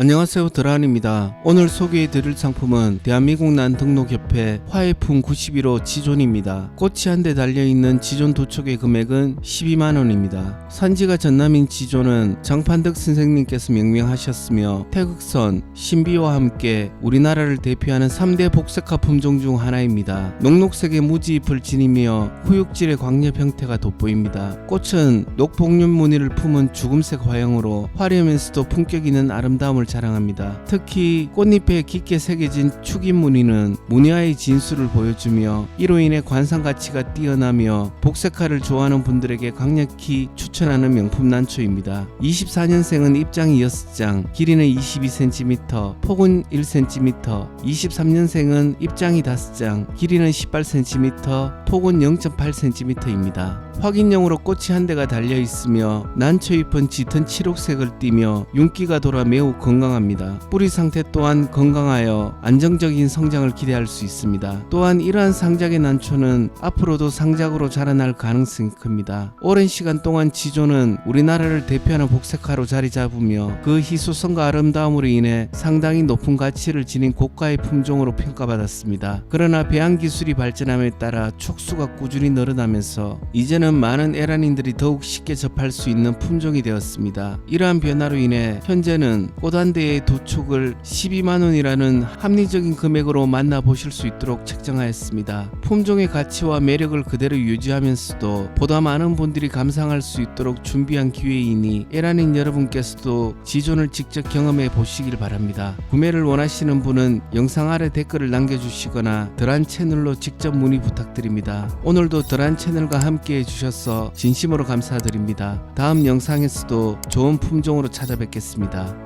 안녕하세요 드라한입니다. 오늘 소개해드릴 상품은 대한민국 난등록협회 화해품 91호 지존입니다. 꽃이 한 대 달려있는 지존 도촉의 금액은 12만원입니다. 산지가 전남인 지존은 장판덕 선생님께서 명명하셨으며 태극선, 신비와 함께 우리나라를 대표하는 3대 복색화 품종 중 하나입니다. 녹록색의 무지잎을 지니며 후육질의 광엽 형태가 돋보입니다. 꽃은 녹복륜 무늬를 품은 죽음색 화형으로 화려하면서도 품격 있는 아름다움을 자랑합니다. 특히 꽃잎에 깊게 새겨진 축인 무늬는 무늬와의 진수를 보여주며 이로 인해 관상 가치가 뛰어나며 복색화를 좋아하는 분들에게 강력히 추천하는 명품 난초입니다. 24년생은 입장이 6장, 길이는 22cm, 폭은 1cm, 23년생은 입장이 5장, 길이는 18cm, 폭은 0.8cm입니다. 확인용으로 꽃이 한 대가 달려 있으며 난초잎은 짙은 칠옥색을 띠며 윤기가 돌아 매우 건강합니다. 뿌리 상태 또한 건강하여 안정적인 성장을 기대할 수 있습니다. 또한 이러한 상작의 난초는 앞으로도 상작으로 자라날 가능성이 큽니다. 오랜 시간 동안 지조는 우리나라를 대표하는 복색화로 자리 잡으며 그 희소성과 아름다움으로 인해 상당히 높은 가치를 지닌 고가의 품종으로 평가받았습니다. 그러나 배양 기술이 발전함에 따라 촉수가 꾸준히 늘어나면서 이제는 많은 에란인들이 더욱 쉽게 접할 수 있는 품종이 되었습니다. 이러한 변화로 인해 현재는 꽃 한 대의 도촉을 12만 원이라는 합리적인 금액으로 만나보실 수 있도록 책정하였습니다. 품종의 가치와 매력을 그대로 유지하면서도 보다 많은 분들이 감상할 수 있도록 준비한 기회이니 에란인 여러분께서도 지존을 직접 경험해 보시길 바랍니다. 구매를 원하시는 분은 영상 아래 댓글을 남겨주시거나 드란 채널로 직접 문의 부탁드립니다. 오늘도 드란 채널과 함께 해 주셔서 진심으로 감사드립니다. 다음 영상에서도 좋은 품종으로 찾아뵙겠습니다.